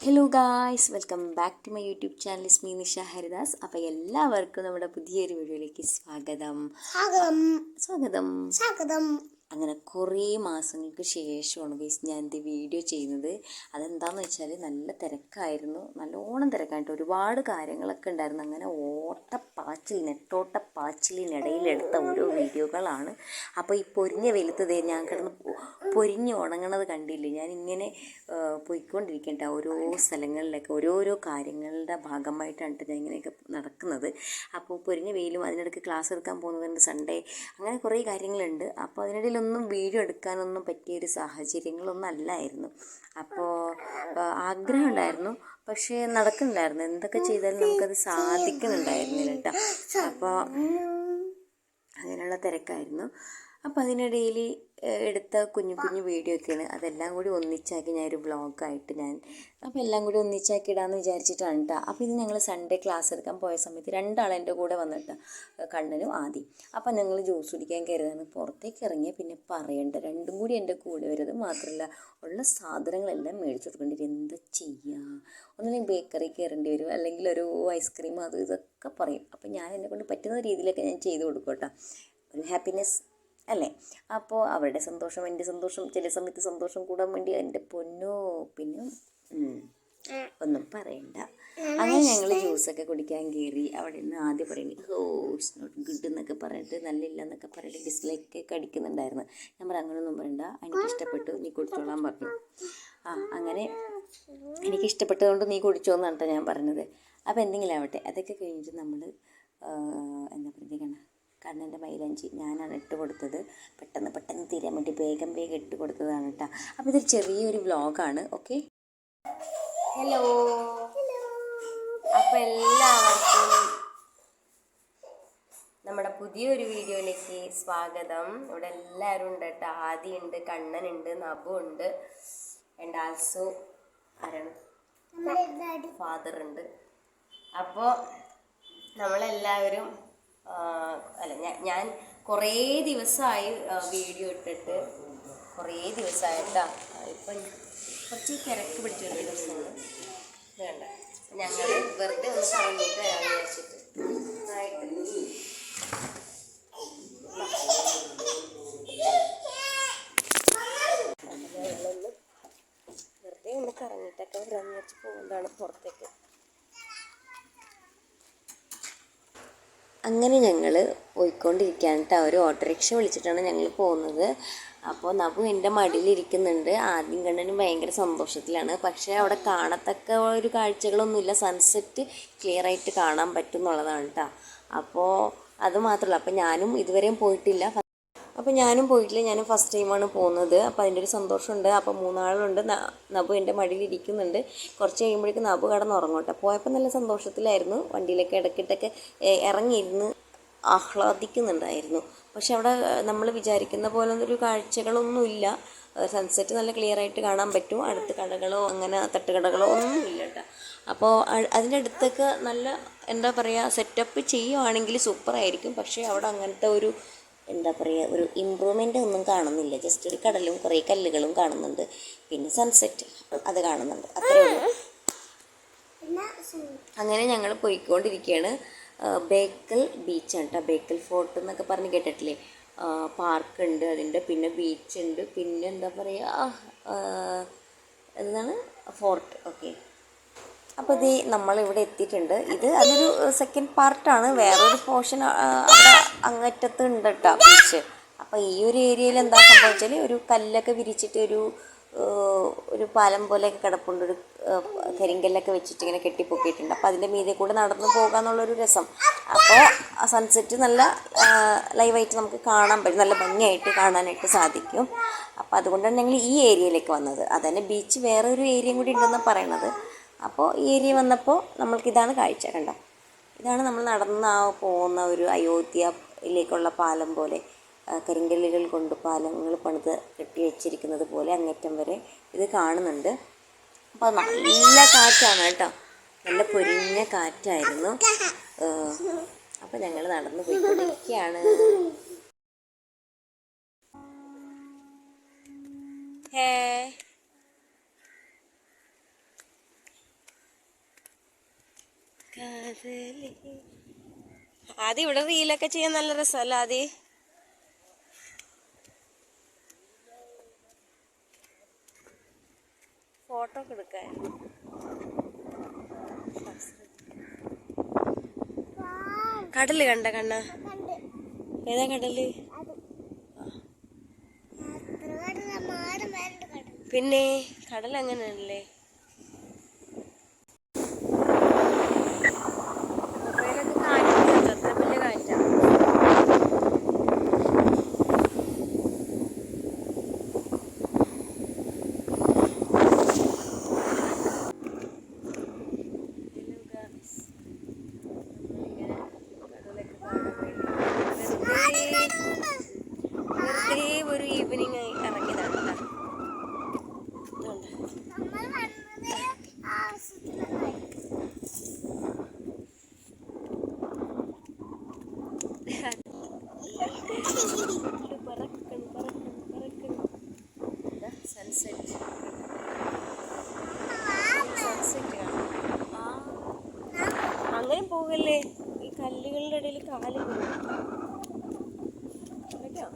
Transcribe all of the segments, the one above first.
Hello guys welcome back to my YouTube channel it's me Nisha Haridas അപ്പോൾ എല്ലാവർക്കും നമ്മുടെ പുതിയൊരു വീഡിയോയിലേക്ക് സ്വാഗതം. സ്വാഗതം. സ്വാഗതം. സ്വാഗതം. അങ്ങനെ കുറേ മാസങ്ങൾക്ക് ശേഷമാണ് ഗൈസ് ഞാൻ ഇത് വീഡിയോ ചെയ്യുന്നത്. അതെന്താണെന്ന് വെച്ചാൽ നല്ല തിരക്കായിരുന്നു. നല്ലോണം തിരക്കായിട്ട് ഒരുപാട് കാര്യങ്ങളൊക്കെ ഉണ്ടായിരുന്നു. അങ്ങനെ ഓട്ടപ്പാച്ചിൽ നെട്ടോട്ടപ്പാച്ചിലിനിടയിലെടുത്ത ഓരോ വീഡിയോകളാണ്. അപ്പോൾ ഈ പൊരിഞ്ഞ വെളുത്തതേ ഞാൻ കിടന്ന് പൊരിഞ്ഞ് ഉണങ്ങണത് കണ്ടില്ലേ? ഞാൻ ഇങ്ങനെ പോയിക്കൊണ്ടിരിക്കേണ്ട ഓരോ സ്ഥലങ്ങളിലൊക്കെ. ഓരോരോ കാര്യങ്ങളുടെ ഭാഗമായിട്ടാണ് ഞാൻ ഇങ്ങനെയൊക്കെ നടക്കുന്നത്. അപ്പോൾ പൊരിഞ്ഞ വെയിലും അതിനിടയ്ക്ക് ക്ലാസ് എടുക്കാൻ പോകുന്നതുണ്ട് സൺഡേ അങ്ങനെ കുറേ കാര്യങ്ങളുണ്ട്. അപ്പോൾ അതിനിടയിലൊന്നും വീഡിയോ എടുക്കാനൊന്നും പറ്റിയ ഒരു സാഹചര്യങ്ങളൊന്നും അല്ലായിരുന്നു. അപ്പോൾ ആഗ്രഹം ഉണ്ടായിരുന്നു പക്ഷേ നടക്കുന്നുണ്ടായിരുന്നു. എന്തൊക്കെ ചെയ്താലും നമുക്കത് സാധിക്കുന്നുണ്ടായിരുന്നില്ല കേട്ടോ അപ്പോൾ അങ്ങനെയുള്ള തിരക്കായിരുന്നു. അപ്പോൾ അതിനിടയിൽ എടുത്ത കുഞ്ഞു കുഞ്ഞു വീഡിയോ ഒക്കെയാണ് അതെല്ലാം കൂടി ഒന്നിച്ചാക്കി ഞാൻ ഒരു ഞാൻ അപ്പോൾ എല്ലാം കൂടി ഒന്നിച്ചാക്കി ഇടാമെന്ന് വിചാരിച്ചിട്ടാണ് കേട്ടോ അപ്പോൾ ഇത് ഞങ്ങൾ സൺഡേ ക്ലാസ് എടുക്കാൻ പോയ സമയത്ത് രണ്ടാൾ എന്റെ കൂടെ വന്നിട്ട് കണ്ണനും ആദ്യം അപ്പോൾ ഞങ്ങൾ ജ്യൂസ് കുടിക്കാൻ കയറിയതാണ് പുറത്തേക്ക് ഇറങ്ങിയ പിന്നെ പറയണ്ട. രണ്ടും കൂടി എന്റെ കൂടെ വരുന്നത് മാത്രമല്ല ഉള്ള സാധനങ്ങളെല്ലാം മേടിച്ചു കൊടുക്കേണ്ടി വരും എന്താ ചെയ്യുക ഒന്നുമില്ലെങ്കിൽ ബേക്കറി കയറേണ്ടി വരും. അല്ലെങ്കിൽ ഒരു ഐസ്ക്രീം അത് ഇതൊക്കെ പറയും. അപ്പോൾ ഞാൻ എന്നെ കൊണ്ട് പറ്റുന്ന രീതിയിലൊക്കെ ഞാൻ ചെയ്ത് കൊടുക്കും കേട്ടോ ഒരു ഹാപ്പിനെസ് അല്ലേ? അപ്പോൾ അവരുടെ സന്തോഷം എന്റെ സന്തോഷം ചില സമയത്ത് സന്തോഷം കൂടാൻ വേണ്ടി എന്റെ പൊന്നോ പിന്നെ ഒന്നും പറയണ്ട. അങ്ങനെ ഞങ്ങൾ ജ്യൂസൊക്കെ കുടിക്കാൻ കയറി അവിടെ നിന്ന് ആദ്യം പറയുന്നത് ഓ ഇറ്റ്സ് നോട്ട് ഗുഡ് എന്നൊക്കെ പറഞ്ഞിട്ട് നല്ലില്ല എന്നൊക്കെ പറഞ്ഞിട്ട് ഡിസ്ലൈക്ക് ഒക്കെ അടിക്കുന്നുണ്ടായിരുന്നു. ഞാൻ പറഞ്ഞു അങ്ങനെയൊന്നും പറയണ്ട എനിക്ക് ഇഷ്ടപ്പെട്ടു നീ കുടിച്ചോളാൻ പറഞ്ഞു. ആ അങ്ങനെ എനിക്ക് ഇഷ്ടപ്പെട്ടതുകൊണ്ട് നീ കുടിച്ചോ എന്നാണ് ഞാൻ പറഞ്ഞത്. അപ്പോൾ എന്തെങ്കിലും ആവട്ടെ അതൊക്കെ കഴിഞ്ഞിട്ട് നമ്മൾ എന്താ പറയുക കണ്ണന്റെ മൈലഞ്ചി ഞാനാണ് ഇട്ട് കൊടുത്തത്. പെട്ടെന്ന് പെട്ടെന്ന് തീരാൻ വേണ്ടി വേഗം വേഗം ഇട്ട് കൊടുത്തതാണ് കേട്ടോ. അപ്പോൾ ഇതൊരു ചെറിയൊരു വ്ലോഗാണ് ഓക്കെ? ഹലോ അപ്പോൾ എല്ലാവർക്കും നമ്മുടെ പുതിയൊരു വീഡിയോയിലേക്ക് സ്വാഗതം. ഇവിടെ എല്ലാവരും ഉണ്ട് കേട്ടോ. ആദി ഉണ്ട് കണ്ണനുണ്ട് നബു ഉണ്ട് ആൻഡ് ആൾസോ ആരാണ്? ഫാദർ ഉണ്ട്. അപ്പോൾ നമ്മളെല്ലാവരും അല്ല ഞാൻ ഞാൻ കുറേ ദിവസമായി വീഡിയോ ഇട്ടിട്ട്. കുറേ ദിവസമായിട്ടാ ഇപ്പം കുറച്ച് തിരക്ക് പിടിച്ചൊരു വേണ്ട ഞങ്ങൾ വെറുതെ ഒന്ന് പറഞ്ഞിട്ട് അയാൾ വിചാരിച്ചിട്ട് വെറുതെ ഒന്ന് കറങ്ങിയിട്ടൊക്കെ വിചാരിച്ച് പോകുന്നതാണ് പുറത്തേക്ക്. അങ്ങനെ ഞങ്ങൾ പോയിക്കൊണ്ടിരിക്കുകയാണ് കേട്ടോ ഒരു ഓട്ടോറിക്ഷ വിളിച്ചിട്ടാണ് ഞങ്ങൾ പോകുന്നത്. അപ്പോൾ നബു എന്റെ മടിയിലിരിക്കുന്നുണ്ട്. ആദ്യം കണ്ടതിന് ഭയങ്കര സന്തോഷത്തിലാണ്. പക്ഷേ അവിടെ കാണത്തക്ക ഒരു കാഴ്ചകളൊന്നുമില്ല. സൺസെറ്റ് ക്ലിയർ ആയിട്ട് കാണാൻ പറ്റും എന്നുള്ളതാണ് കേട്ടോ അപ്പോൾ അത് മാത്രമല്ല. അപ്പോൾ ഞാനും ഇതുവരെയും പോയിട്ടില്ല. അപ്പോൾ ഞാനും പോയിട്ടില്ല. ഞാനും ഫസ്റ്റ് ടൈമാണ് പോകുന്നത്. അപ്പോൾ അതിന്റെ ഒരു സന്തോഷമുണ്ട്. അപ്പോൾ മൂന്നാളുണ്ട്. നബു എന്റെ മടിയിൽ ഇരിക്കുന്നുണ്ട്. കുറച്ച് കഴിയുമ്പോഴേക്കും നബു കടന്ന് ഉറങ്ങോട്ടെ പോയപ്പോൾ നല്ല സന്തോഷത്തിലായിരുന്നു. വണ്ടിയിലൊക്കെ ഇടയ്ക്കിട്ടൊക്കെ ഇറങ്ങിയിരുന്ന് ആഹ്ലാദിക്കുന്നുണ്ടായിരുന്നു. പക്ഷെ അവിടെ നമ്മൾ വിചാരിക്കുന്ന പോലെ ഒരു കാഴ്ചകളൊന്നുമില്ല സൺസെറ്റ് നല്ല ക്ലിയർ ആയിട്ട് കാണാൻ പറ്റും. അടുത്ത് കടകളോ അങ്ങനെ തട്ടുകടകളോ ഒന്നുമില്ല കേട്ടോ അപ്പോൾ അതിന്റെ അടുത്തൊക്കെ നല്ല എന്താ പറയുക സെറ്റപ്പ് ചെയ്യുവാണെങ്കിൽ സൂപ്പറായിരിക്കും പക്ഷേ അവിടെ അങ്ങനത്തെ ഒരു എന്താ പറയുക ഒരു ഇമ്പ്രൂവ്മെന്റ് ഒന്നും കാണുന്നില്ല. ജസ്റ്റ് ഒരു കടലും കുറേ കല്ലുകളും കാണുന്നുണ്ട്. പിന്നെ സൺസെറ്റ് അത് കാണുന്നുണ്ട്. അത്രേ ഉള്ളൂ. അങ്ങനെ ഞങ്ങൾ പോയിക്കൊണ്ടിരിക്കുകയാണ് ബേക്കൽ ബീച്ചാണ് കേട്ടോ ബേക്കൽ ഫോർട്ട് എന്നൊക്കെ പറഞ്ഞ് കേട്ടിട്ടില്ലേ? പാർക്ക് ഉണ്ട് അതിന്റെ പിന്നെ ബീച്ച് ഉണ്ട്. പിന്നെ എന്താ പറയുക എന്താണ്? ഫോർട്ട് ഓക്കെ അപ്പോൾ ഇത് നമ്മളിവിടെ എത്തിയിട്ടുണ്ട്. ഇത് അതൊരു സെക്കൻഡ് പാർട്ടാണ് വേറൊരു പോർഷൻ അവിടെ അങ്ങറ്റത്ത് ഉണ്ട് കേട്ടോ ബീച്ച് അപ്പോൾ ഈ ഒരു ഏരിയയിൽ എന്താ സംഭവിച്ചാൽ ഒരു കല്ലൊക്കെ വിരിച്ചിട്ട് ഒരു ഒരു പാലം പോലെയൊക്കെ കിടപ്പുണ്ട്. ഒരു കരിങ്കല്ലൊക്കെ വെച്ചിട്ട് ഇങ്ങനെ കെട്ടിപ്പൊക്കിയിട്ടുണ്ട്. അപ്പോൾ അതിന്റെ മീതെ കൂടെ നടന്നു പോകാന്നുള്ളൊരു രസം. അപ്പോൾ സൺസെറ്റ് നല്ല ലൈവായിട്ട് നമുക്ക് കാണാൻ പറ്റും. നല്ല ഭംഗിയായിട്ട് കാണാനായിട്ട് സാധിക്കും. അപ്പോൾ അതുകൊണ്ടാണ് ഞങ്ങൾ ഈ ഏരിയയിലേക്ക് വന്നത്. അതന്നെ ബീച്ച് വേറെ ഒരു ഏരിയയും കൂടി ഉണ്ടെന്നാണ് പറയണത്. അപ്പോൾ ഈ ഏരിയ വന്നപ്പോൾ നമ്മൾക്കിതാണ് കാഴ്ച കണ്ടോ ഇതാണ് നമ്മൾ നടന്ന പോകുന്ന ഒരു അയോധ്യയിലേക്കുള്ള പാലം പോലെ കരിങ്കല്ലുകൾ കൊണ്ട് പാലങ്ങൾ പണിത് കെട്ടി വെച്ചിരിക്കുന്നത് പോലെ അങ്ങേറ്റം വരെ ഇത് കാണുന്നുണ്ട്. അപ്പോൾ നല്ല കാറ്റാണ് കേട്ടോ. നല്ല പൊരിഞ്ഞ കാറ്റായിരുന്നു. അപ്പോൾ ഞങ്ങൾ നടന്നു പോയിക്കൊണ്ടിരിക്കുകയാണ്. ഹേ. ആദ്യം ഇവിടെ റീലൊക്കെ ചെയ്യാൻ നല്ല രസമല്ല ആദ്യം? ഫോട്ടോ ഒക്കെ എടുക്കാൻ. കടൽ കണ്ട കണ്ണ? ഏതാ കടൽ? പിന്നെ കടൽ അങ്ങനെയല്ലേ മൊബൈലൊക്കെ കാറ്റ് അത്ര വലിയ കാറ്റാ വെറുതെ ഒരു ഈവനിങ് ഇറങ്ങിയതാണ് കേട്ടോ ഇതുണ്ട്. നമ്മൾ വന്നത് ആവശ്യത്തിനായി സൺസെറ്റ് സൺസെറ്റ് കാണാം ആ അങ്ങനെ പോകല്ലേ ഈ കല്ലുകളുടെ ഇടയിൽ കാൽ പോകും. അതൊക്കെയാ.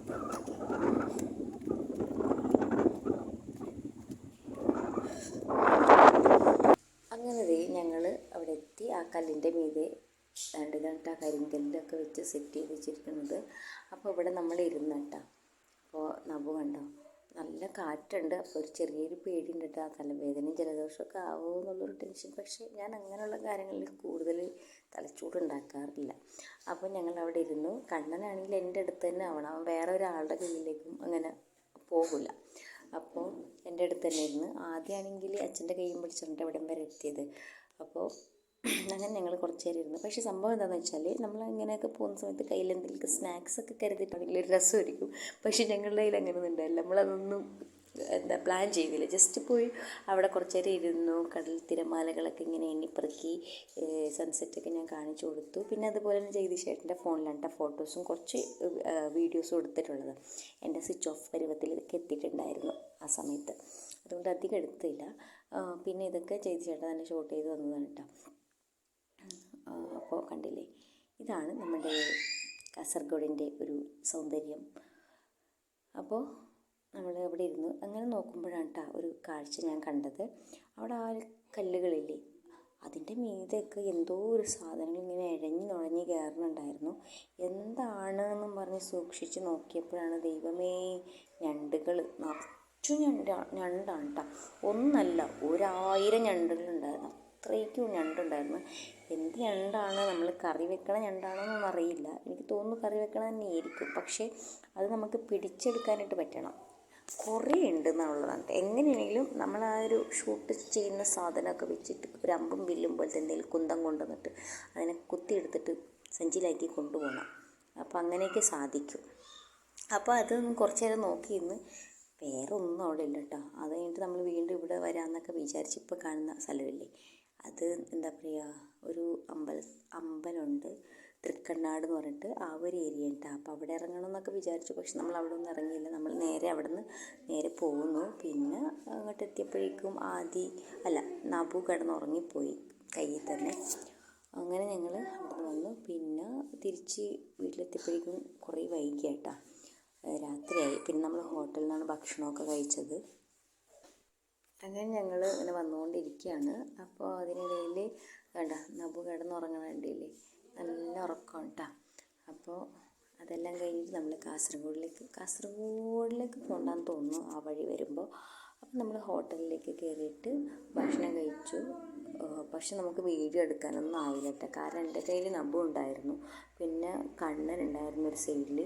അങ്ങനെ ദേ ഞങ്ങൾ അവിടെ എത്തി ആ കല്ലിന്റെ മീതെ രണ്ട് രണ്ട കരിങ്കല്ലൊക്കെ വെച്ച് സെറ്റ് ചെയ്ത് വെച്ചിരിക്കുന്നത്. അപ്പോൾ ഇവിടെ നമ്മൾ ഇരുന്നട്ടാ അപ്പോൾ നബു കണ്ടോ? നല്ല കാറ്റുണ്ട്. അപ്പോൾ ഒരു ചെറിയൊരു പേടിയുണ്ട് കേട്ടോ. ആ തലവേദനയും ജലദോഷമൊക്കെ ആവുമോ എന്നുള്ളൊരു ടെൻഷൻ പക്ഷേ ഞാൻ അങ്ങനെയുള്ള കാര്യങ്ങളിൽ കൂടുതൽ തലച്ചൂട് ഉണ്ടാക്കാറില്ല. അപ്പോൾ ഞങ്ങൾ അവിടെ ഇരുന്നു. കണ്ണനാണെങ്കിൽ എന്റെ അടുത്ത് തന്നെ ആവണം. അവൻ വേറെ ഒരാളുടെ കയ്യിലേക്കും അങ്ങനെ പോകില്ല അപ്പോൾ എന്റെ അടുത്ത് തന്നെ ഇരുന്ന് ആദ്യമാണെങ്കിൽ അച്ഛന്റെ കയ്യും പിടിച്ചിട്ടുണ്ട് ഇവിടം വരെ എത്തിയത്? അപ്പോൾ അങ്ങനെ ഞങ്ങൾ കുറച്ച് നേരം ഇരുന്നു. പക്ഷേ സംഭവം എന്താണെന്ന് വെച്ചാൽ നമ്മൾ ഇങ്ങനെയൊക്കെ പോകുന്ന സമയത്ത് കയ്യിൽ എന്തെങ്കിലും സ്നാക്സ് ഒക്കെ കരുതിയിട്ടുണ്ടെങ്കിൽ ഒരു രസമായിരിക്കും. പക്ഷേ ഞങ്ങളുടെ കയ്യിൽ അങ്ങനെ ഒന്നും ഉണ്ടായില്ല. നമ്മളതൊന്നും എന്താ പ്ലാൻ ചെയ്തില്ല. ജസ്റ്റ് പോയി അവിടെ കുറച്ച് നേരം ഇരുന്നു. കടൽ തിരമാലകളൊക്കെ ഇങ്ങനെ എണ്ണിപ്പെറുക്കി സൺസെറ്റൊക്കെ ഞാൻ കാണിച്ചു കൊടുത്തു. പിന്നെ അതുപോലെ തന്നെ ജഗദീഷ് ചേട്ടന്റെ ഫോണിലാണ് ഫോട്ടോസും കുറച്ച് വീഡിയോസും എടുത്തിട്ടുള്ളത്. എന്റെ സ്വിച്ച് ഓഫ് പരുവത്തിലൊക്കെ എത്തിയിട്ടുണ്ടായിരുന്നു ആ സമയത്ത്. അതുകൊണ്ട് അധികം എടുത്തില്ല. പിന്നെ ഇതൊക്കെ ജഗദീഷ് ചേട്ടൻ തന്നെ ഷൂട്ട് ചെയ്ത് തന്നതാണ് കേട്ടോ. അപ്പോൾ കണ്ടില്ലേ? ഇതാണ് നമ്മുടെ കാസർഗോഡിന്റെ ഒരു സൗന്ദര്യം. അപ്പോൾ നമ്മൾ അവിടെ ഇരുന്നു. അങ്ങനെ നോക്കുമ്പോഴാണ് കേട്ടോ ഒരു കാഴ്ച ഞാൻ കണ്ടത്. അവിടെ ആ കല്ലുകളില്ലേ? അതിന്റെ മീതൊക്കെ എന്തോ ഒരു സാധനങ്ങൾ ഇങ്ങനെ ഇഴഞ്ഞ് നുഴഞ്ഞ് കയറുന്നുണ്ടായിരുന്നു എന്താണെന്നും പറഞ്ഞ് സൂക്ഷിച്ച് നോക്കിയപ്പോഴാണ് ദൈവമേ ഞണ്ടുകൾ നിറച്ചു ഞണ്ട ഞണ്ടാണ് കേട്ടോ ഒന്നല്ല ഒരായിരം ഞണ്ടുകളുണ്ടായിരുന്നു. അത്രയ്ക്കും ഞണ്ടുണ്ടായിരുന്നു. എന്ത് ഞണ്ടാണ്? നമ്മൾ കറി വെക്കണ ഞണ്ടാണോ എന്നൊന്നും അറിയില്ല. എനിക്ക് തോന്നുന്നു കറി വെക്കണ തന്നെയായിരിക്കും. പക്ഷേ അത് നമുക്ക് പിടിച്ചെടുക്കാനായിട്ട് പറ്റണം. കുറേ ഉണ്ട് എന്നുള്ളതാണ് എങ്ങനെയാണെങ്കിലും നമ്മൾ ആ ഒരു ഷൂട്ട് ചെയ്യുന്ന സാധനമൊക്കെ വെച്ചിട്ട് ഒരു അമ്പും വില്ലും പോലത്തെ എന്തെങ്കിലും കുന്തം കൊണ്ടുവന്നിട്ട് അതിനെ കുത്തിയെടുത്തിട്ട് സഞ്ചിയിലാക്കി കൊണ്ടുപോകണം. അപ്പോൾ അങ്ങനെയൊക്കെ സാധിക്കും. അപ്പോൾ അത് കുറച്ച് നേരം നോക്കിയിരുന്ന് വേറെ ഒന്നും അവിടെ ഇല്ല കേട്ടോ അത് കഴിഞ്ഞിട്ട് നമ്മൾ വീണ്ടും ഇവിടെ വരാമെന്നൊക്കെ വിചാരിച്ച് ഇപ്പോൾ കാണുന്ന സ്ഥലമില്ലേ? അത് എന്താ പറയുക ഒരു അമ്പല അമ്പലമുണ്ട്. തൃക്കണ്ണാട് എന്ന് പറഞ്ഞിട്ട് ആ ഒരു ഏരിയ ഉണ്ട് അപ്പോൾ അവിടെ ഇറങ്ങണം എന്നൊക്കെ വിചാരിച്ചു. പക്ഷെ നമ്മൾ അവിടെ ഒന്നും ഇറങ്ങിയില്ല. നമ്മൾ നേരെ അവിടെ നിന്ന് നേരെ പോകുന്നു പിന്നെ അങ്ങോട്ട് എത്തിയപ്പോഴേക്കും ആദി അല്ല നബു കിടന്നുറങ്ങിപ്പോയി കയ്യിൽ തന്നെ. അങ്ങനെ ഞങ്ങൾ അവിടെ വന്നു. പിന്നെ തിരിച്ച് വീട്ടിലെത്തിയപ്പോഴേക്കും കുറേ വൈകിയാട്ടാ. രാത്രിയായി. പിന്നെ നമ്മൾ ഹോട്ടലിൽ നിന്നാണ് ഭക്ഷണമൊക്കെ കഴിച്ചത്. അങ്ങനെ ഞങ്ങൾ ഇങ്ങനെ വന്നുകൊണ്ടിരിക്കുകയാണ് അപ്പോൾ അതിനിടയിൽ വേണ്ട നബു കിടന്നുറങ്ങണ വേണ്ടിയില്ലേ? നല്ല ഉറക്കം കേട്ടോ അപ്പോൾ അതെല്ലാം കഴിഞ്ഞിട്ട് നമ്മൾ കാസർഗോഡിലേക്ക് കാസർഗോഡിലേക്ക് പോകണ്ടെന്ന് തോന്നുന്നു ആ വഴി വരുമ്പോൾ അപ്പോൾ നമ്മൾ ഹോട്ടലിലേക്ക് കയറിയിട്ട് ഭക്ഷണം കഴിച്ചു. പക്ഷെ നമുക്ക് വീഡിയോ എടുക്കാനൊന്നും ആയില്ല കേട്ടോ. കാരണം എന്റെ കയ്യിൽ നബു ഉണ്ടായിരുന്നു. പിന്നെ കണ്ണൻ ഉണ്ടായിരുന്നു ഒരു സൈഡിൽ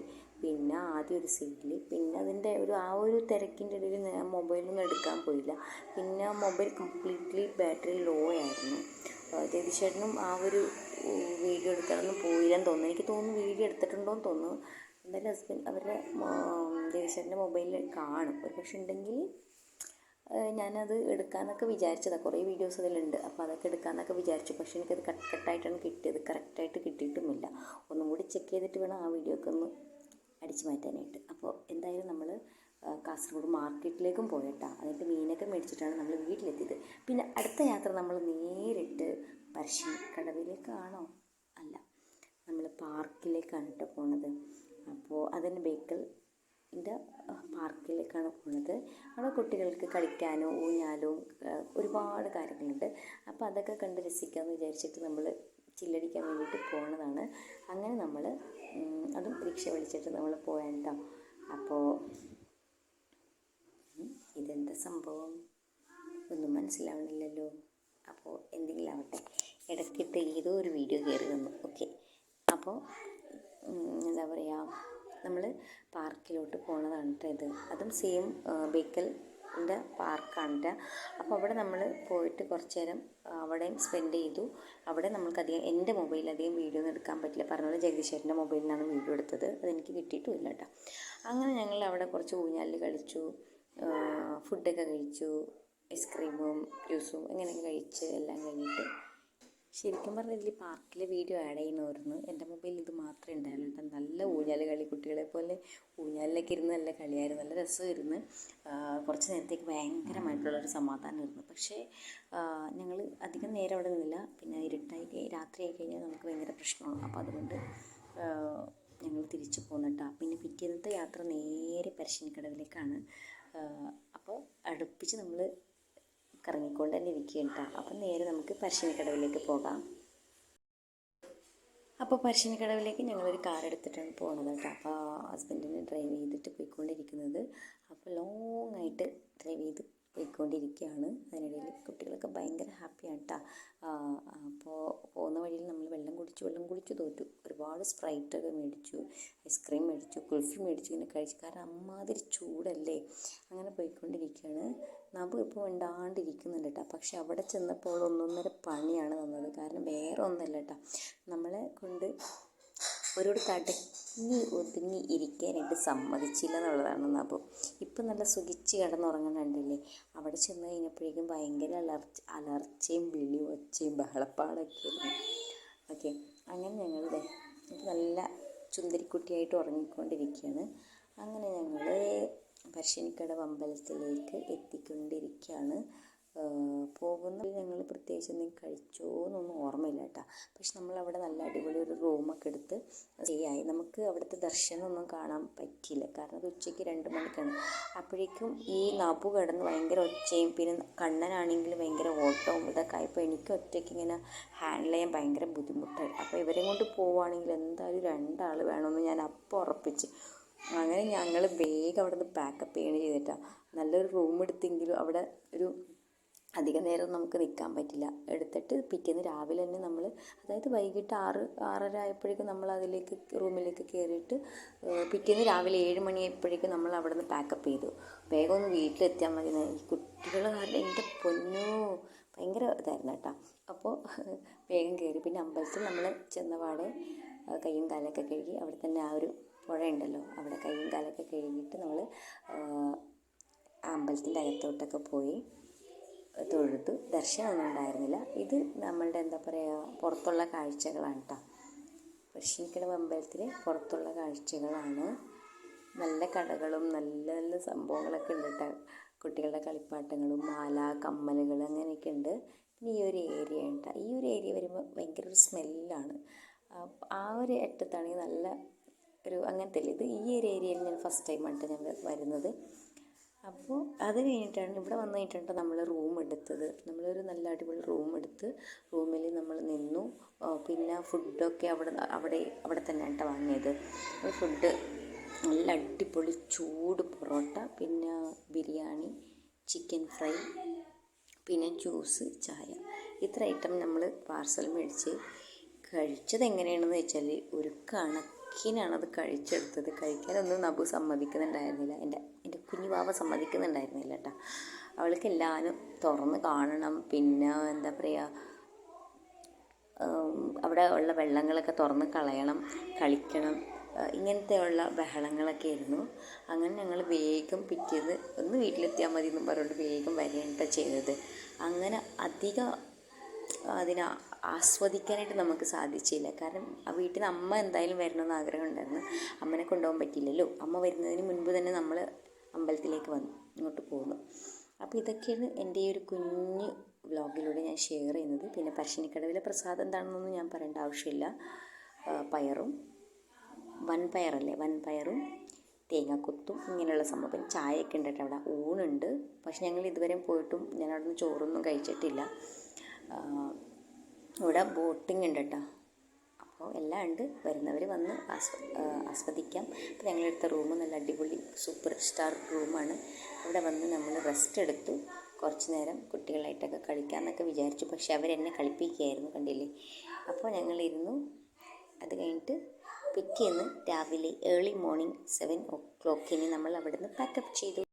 പിന്നെ ആദ്യം ഒരു സൈഡിൽ പിന്നെ അതിന്റെ ഒരു ആ ഒരു തിരക്കിന്റെ ഇടയിൽ ഞാൻ മൊബൈലൊന്നും എടുക്കാൻ പോയില്ല. പിന്നെ മൊബൈൽ കംപ്ലീറ്റ്ലി ബാറ്ററി ലോ ആയിരുന്നു. ജഗദീഷേട്ടനും ആ ഒരു വീഡിയോ എടുക്കാനൊന്നും പോയില്ലെന്ന് തോന്നുന്നു. എനിക്ക് തോന്നുന്നു വീഡിയോ എടുത്തിട്ടുണ്ടോ എന്ന് തോന്നുന്നു. എന്തായാലും ഹസ്ബൻഡ് അവരുടെ ജഗദീഷേട്ടന്റെ മൊബൈലിൽ കാണും. ഒരു പക്ഷെ ഉണ്ടെങ്കിൽ ഞാനത് എടുക്കാമെന്നൊക്കെ വിചാരിച്ചതാണ് കുറേ വീഡിയോസ് അതിലുണ്ട്. അപ്പോൾ അതൊക്കെ എടുക്കാമെന്നൊക്കെ വിചാരിച്ചു. പക്ഷേ എനിക്കത് കട്ട് കട്ടായിട്ടാണ് കിട്ടിയത്. കറക്റ്റായിട്ട് കിട്ടിയിട്ടുമില്ല. ഒന്നും കൂടി ചെക്ക് ചെയ്തിട്ട് വേണം ആ വീഡിയോ ഒക്കെ ഒന്ന് അടിച്ചു മാറ്റാനായിട്ട്. അപ്പോൾ എന്തായാലും നമ്മൾ കാസർഗോഡ് മാർക്കറ്റിലേക്കും പോയിട്ടാ. എന്നിട്ട് മീനൊക്കെ മേടിച്ചിട്ടാണ് നമ്മൾ വീട്ടിലെത്തിയത്. പിന്നെ അടുത്ത യാത്ര നമ്മൾ നേരിട്ട് പറശ്ശിനിക്കടവിലേക്കാണോ അല്ല. നമ്മൾ പാർക്കിലേക്കാണ് കേട്ടോ പോണത്. അപ്പോൾ അതിന് ബേക്കലിന്റെ പാർക്കിലേക്കാണ് പോണത്. അവിടെ കുട്ടികൾക്ക് കളിക്കാനോ ഊഞ്ഞാലും ഒരുപാട് കാര്യങ്ങളുണ്ട്. അപ്പോൾ അതൊക്കെ കണ്ട് രസിക്കാമെന്ന് വിചാരിച്ചിട്ട് നമ്മൾ ചില്ലടിക്കാൻ വേണ്ടിയിട്ട് പോണതാണ്. അങ്ങനെ നമ്മൾ അതും റിക്ഷ വിളിച്ചിട്ട് നമ്മൾ പോയാട്ടോ അപ്പോൾ ഇതെന്താ സംഭവം? ഒന്നും മനസ്സിലാവണില്ലല്ലോ. അപ്പോൾ എന്തെങ്കിലും ആവട്ടെ. ഇടയ്ക്കിട്ട് ഏതോ ഒരു വീഡിയോ കയറി വന്നു. ഓക്കെ. അപ്പോൾ എന്താ പറയുക നമ്മൾ പാർക്കിലോട്ട് പോണതാണ് കേട്ടോ ഇത്. അതും സെയിം ബേക്കലിന്റെ പാർക്കാണ് കേട്ടോ അപ്പോൾ അവിടെ നമ്മൾ പോയിട്ട് കുറച്ച് നേരം അവിടെയും സ്പെൻഡ് ചെയ്തു. അവിടെ നമ്മൾക്ക് അധികം എന്റെ മൊബൈലിൽ അധികം വീഡിയോ ഒന്നും എടുക്കാൻ പറ്റില്ല. പറഞ്ഞ പോലെ ജഗദീശ്വരന്റെ മൊബൈലിൽ നിന്നാണ് വീഡിയോ എടുത്തത്. അതെനിക്ക് കിട്ടിയിട്ടുമില്ല കേട്ടോ അങ്ങനെ ഞങ്ങൾ അവിടെ കുറച്ച് ഊഞ്ഞാലിൽ കളിച്ചു ഫുഡൊക്കെ കഴിച്ചു ഐസ്ക്രീമും ജ്യൂസും അങ്ങനെയൊക്കെ കഴിച്ച് എല്ലാം കഴിഞ്ഞിട്ട് ശരിക്കും പറഞ്ഞാൽ ഇതിൽ പാർക്കിലെ വീഡിയോ ആഡ് ചെയ്യുന്നവരുന്നു എന്റെ മൊബൈലിൽ ഇത് മാത്രമേ ഉണ്ടായിരുന്നു നല്ല ഊഞ്ഞാൽ കളി കുട്ടികളെ പോലെ ഊഞ്ഞാലിലൊക്കെ ഇരുന്ന് നല്ല കളിയായിരുന്നു. നല്ല രസമായിരുന്നു. കുറച്ച് നേരത്തേക്ക് ഭയങ്കരമായിട്ടുള്ളൊരു സമാധാനമായിരുന്നു പക്ഷേ ഞങ്ങൾ അധികം നേരം അവിടെ നിന്നില്ല. പിന്നെ ഇരുട്ടായി രാത്രി രാത്രിയായി കഴിഞ്ഞാൽ നമുക്ക് ഭയങ്കര പ്രശ്നമാണ്. അപ്പോൾ അതുകൊണ്ട് ഞങ്ങൾ തിരിച്ചു പോന്നിട്ടാ. പിന്നെ പിറ്റേന്നത്തെ യാത്ര നേരെ പരശ്ശിനിക്കടവിലേക്കാണ്. അപ്പോൾ അടുപ്പിച്ച് നമ്മൾ കറങ്ങിക്കൊണ്ട് തന്നെ ഇരിക്കുകയാണ് കേട്ടോ അപ്പം നേരെ നമുക്ക് പരശ്ശിനിക്കടവിലേക്ക് പോകാം. അപ്പോൾ പരശ്ശിനിക്കടവിലേക്ക് ഞങ്ങളൊരു കാർ എടുത്തിട്ടാണ് പോകുന്നത് കേട്ടോ അപ്പോൾ ഹസ്ബൻഡിന് ഡ്രൈവ് ചെയ്തിട്ട് പോയിക്കൊണ്ടിരിക്കുന്നത്. അപ്പോൾ ലോങ് ആയിട്ട് ഡ്രൈവ് ചെയ്ത് പോയിക്കൊണ്ടിരിക്കുകയാണ്. അതിനിടയിൽ കുട്ടികളൊക്കെ ഭയങ്കര ഹാപ്പിയാണ് കേട്ടോ അപ്പോൾ പോകുന്ന വഴിയിൽ നമ്മൾ വെള്ളം കുടിച്ചു വെള്ളം കുടിച്ചു തോറ്റു. ഒരുപാട് സ്പ്രൈറ്റൊക്കെ മേടിച്ചു ഐസ്ക്രീം മേടിച്ചു കുൽഫി മേടിച്ചു ഇങ്ങനെ കഴിച്ചു. കാരണം അമ്മാതിരി ചൂടല്ലേ. അങ്ങനെ പോയിക്കൊണ്ടിരിക്കുകയാണ്. നബു ഇപ്പോൾ ഉണ്ടാണ്ടിരിക്കുന്നുണ്ട് കേട്ടോ. പക്ഷെ അവിടെ ചെന്നപ്പോൾ ഒന്നൊന്നര പണിയാണ് തന്നത്. കാരണം വേറെ ഒന്നല്ല കേട്ടോ. നമ്മളെ കൊണ്ട് ഒരോട് തടങ്ങി ഒതുങ്ങി ഇരിക്കാനായിട്ട് സമ്മതിച്ചില്ല എന്നുള്ളതാണ് അപ്പോൾ ഇപ്പം നല്ല സുഖിച്ച് കിടന്നുറങ്ങുന്നുണ്ടല്ലേ അവിടെ ചെന്ന് കഴിഞ്ഞപ്പോഴേക്കും ഭയങ്കര അലർച്ച അലർച്ചയും വിളി ഒച്ചയും ബഹളപ്പാടൊക്കെ. ആയിരുന്നു ഓക്കെ. അങ്ങനെ ഞങ്ങളുടെ നല്ല ചുന്ദരിക്കുട്ടിയായിട്ട് ഉറങ്ങിക്കൊണ്ടിരിക്കുകയാണ്. അങ്ങനെ ഞങ്ങൾ പരശ്ശിനിക്കടവ് അമ്പലത്തിലേക്ക് എത്തിക്കൊണ്ടിരിക്കുകയാണ്. പോകുന്ന ഞങ്ങൾ പ്രത്യേകിച്ച് എന്തെങ്കിലും കഴിച്ചോ എന്നൊന്നും ഓർമ്മയില്ല കേട്ടോ. പക്ഷെ നമ്മളവിടെ നല്ല അടിപൊളി ഒരു റൂമൊക്കെ എടുത്ത് സ്റ്റേ ആയി നമുക്ക് അവിടുത്തെ ദർശനമൊന്നും കാണാൻ പറ്റിയില്ല. കാരണം അത് ഉച്ചയ്ക്ക് രണ്ട് മണിക്കാണ്. അപ്പോഴേക്കും ഈ നബു കിടന്ന് ഭയങ്കര ഒച്ചയും പിന്നെ കണ്ണനാണെങ്കിൽ ഭയങ്കര ഓട്ടവും ഇതൊക്കെ ആയപ്പോൾ എനിക്ക് ഒറ്റയ്ക്ക് ഇങ്ങനെ ഹാൻഡിൽ ചെയ്യാൻ ഭയങ്കര ബുദ്ധിമുട്ടായി. അപ്പോൾ ഇവരെ കൊണ്ട് പോവുകയാണെങ്കിൽ എന്തായാലും രണ്ടാൾ വേണമെന്ന് ഞാൻ അപ്പോൾ ഉറപ്പിച്ച് അങ്ങനെ ഞങ്ങൾ വേഗം അവിടെ നിന്ന് പാക്കപ്പ് ചെയ്യണ ചെയ്തിട്ടാണ് നല്ലൊരു റൂം എടുത്തെങ്കിലും അവിടെ ഒരു അധിക നേരം നമുക്ക് നിൽക്കാൻ പറ്റില്ല. എടുത്തിട്ട് പിറ്റേന്ന് രാവിലെ തന്നെ നമ്മൾ അതായത് വൈകിട്ട് ആറ് ആറര ആയപ്പോഴേക്കും നമ്മൾ അതിലേക്ക് റൂമിലേക്ക് കയറിയിട്ട് പിറ്റേന്ന് രാവിലെ ഏഴ് മണിയായപ്പോഴേക്കും നമ്മൾ അവിടെ നിന്ന് പാക്കപ്പ് ചെയ്തു. വേഗം ഒന്ന് വീട്ടിലെത്തിയാൽ മതി. ഈ കുട്ടികൾ കാരണം എന്റെ പൊന്നോ ഭയങ്കര ഇതായിരുന്നു കേട്ടോ. അപ്പോൾ വേഗം കയറി. പിന്നെ അമ്പലത്തിൽ നമ്മൾ ചെന്നപാടെ കയ്യും കാലൊക്കെ കഴുകി അവിടെ തന്നെ ആ ഒരു പുഴ ഉണ്ടല്ലോ അവിടെ കയ്യും കാലൊക്കെ കഴുകിയിട്ട് നമ്മൾ അമ്പലത്തിന്റെ അകത്തോട്ടൊക്കെ പോയി. തൊഴുതു. ദർശനമൊന്നും ഉണ്ടായിരുന്നില്ല. ഇത് നമ്മളുടെ എന്താ പറയുക പുറത്തുള്ള കാഴ്ചകളാണ് കേട്ടോ പശ്ചിമക്കിടവ് അമ്പലത്തിലെ പുറത്തുള്ള കാഴ്ചകളാണ്. നല്ല കടകളും നല്ല നല്ല സംഭവങ്ങളൊക്കെ ഉണ്ട് കേട്ടോ കുട്ടികളുടെ കളിപ്പാട്ടങ്ങളും മാല കമ്മലുകൾ അങ്ങനെയൊക്കെ ഉണ്ട്. പിന്നെ ഈ ഒരു ഏരിയ ഉണ്ട് ഈ ഒരു ഏരിയ വരുമ്പോൾ ഭയങ്കര ഒരു സ്മെല്ലാണ് ആ ഒരു അറ്റത്താണെങ്കിൽ നല്ല ഒരു അങ്ങനത്തെ ഇത്. ഈ ഒരു ഏരിയയിൽ ഞാൻ ഫസ്റ്റ് ടൈമായിട്ട് ഞാൻ വരുന്നത്. അപ്പോൾ അത് കഴിഞ്ഞിട്ടാണ് ഇവിടെ വന്നു കഴിഞ്ഞിട്ടാണ് നമ്മൾ റൂം എടുത്തത്. നമ്മളൊരു നല്ല അടിപൊളി റൂം എടുത്ത് റൂമിൽ നമ്മൾ നിന്നു. പിന്നെ ഫുഡൊക്കെ അവിടെ അവിടെ അവിടെ തന്നെ കേട്ടോ വാങ്ങിയത് ഫുഡ് നല്ല അടിപൊളി ചൂട് പൊറോട്ട പിന്നെ ബിരിയാണി ചിക്കൻ ഫ്രൈ പിന്നെ ജ്യൂസ് ചായ. ഇത്ര ഐറ്റം നമ്മൾ പാർസൽ മേടിച്ച് കഴിച്ചത് എങ്ങനെയാണെന്ന് വെച്ചാൽ ഒരു കണക്കിനാണ് അത് കഴിച്ചെടുത്തത്. കഴിക്കാനൊന്നും നബു സമ്മതിക്കുന്നുണ്ടായിരുന്നില്ല. എന്റെ എന്റെ കുഞ്ഞു ബാബ സമ്മതിക്കുന്നുണ്ടായിരുന്നില്ല കേട്ടോ. അവൾക്ക് എല്ലാവരും തുറന്ന് കാണണം. പിന്നെ എന്താ പറയുക അവിടെ ഉള്ള വെള്ളങ്ങളൊക്കെ തുറന്ന് കളയണം കളിക്കണം. ഇങ്ങനത്തെയുള്ള ബഹളങ്ങളൊക്കെ ആയിരുന്നു. അങ്ങനെ ഞങ്ങൾ വേഗം പിറ്റേന്ന് ഒന്ന് വീട്ടിലെത്തിയാൽ മതി എന്നും പറഞ്ഞുകൊണ്ട് വേഗം വരേണ്ട ചെയ്തത്. അങ്ങനെ അധികം അതിനെ ആസ്വദിക്കാനായിട്ട് നമുക്ക് സാധിച്ചില്ല. കാരണം ആ വീട്ടിൽ നിന്ന് അമ്മ എന്തായാലും വരണമെന്ന് ആഗ്രഹം ഉണ്ടായിരുന്നു അമ്മനെ കൊണ്ടുപോകാൻ പറ്റില്ലല്ലോ. അമ്മ വരുന്നതിന് മുൻപ് തന്നെ നമ്മൾ അമ്പലത്തിലേക്ക് വന്നു ഇങ്ങോട്ട് പോകുന്നു. അപ്പോൾ ഇതൊക്കെയാണ് എന്റെ ഈ ഒരു കുഞ്ഞ് വ്ലോഗിലൂടെ ഞാൻ ഷെയർ ചെയ്യുന്നത്. പിന്നെ പറശ്ശിനിക്കടവിലെ പ്രസാദം എന്താണെന്നൊന്നും ഞാൻ പറയേണ്ട ആവശ്യമില്ല. പയറും വൻ പയറല്ലേ? വൻപയറല്ലേ വൻപയറും തേങ്ങാക്കൊത്തും ഇങ്ങനെയുള്ള സംഭവം. പിന്നെ ചായയൊക്കെ ഉണ്ട് അവിടെ. ഊണുണ്ട്. പക്ഷെ ഞങ്ങൾ ഇതുവരെ പോയിട്ടും ഞാൻ അവിടെ നിന്ന് ചോറൊന്നും കഴിച്ചിട്ടില്ല. ഇവിടെ ബോട്ടിംഗ് ഉണ്ട് കേട്ടോ. അപ്പോൾ എല്ലാം ഉണ്ട്. വരുന്നവർ വന്ന് ആസ്വദിക്കാം. അപ്പോൾ ഞങ്ങളെടുത്ത റൂം നല്ല അടിപൊളി സൂപ്പർ സ്റ്റാർ റൂമാണ്. അവിടെ വന്ന് നമ്മൾ റെസ്റ്റ് എടുത്തു. കുറച്ച് നേരം കുട്ടികളായിട്ടൊക്കെ കളിക്കാമെന്നൊക്കെ വിചാരിച്ചു. പക്ഷെ അവരെന്നെ കളിപ്പിക്കുകയായിരുന്നു കണ്ടില്ലേ? അപ്പോൾ ഞങ്ങളിരുന്നു. അത് കഴിഞ്ഞിട്ട് പിറ്റേന്ന് രാവിലെ ഏർലി മോർണിംഗ് സെവൻ ഒ ക്ലോക്കിന് നമ്മൾ അവിടുന്ന് പാക്കപ്പ് ചെയ്തു.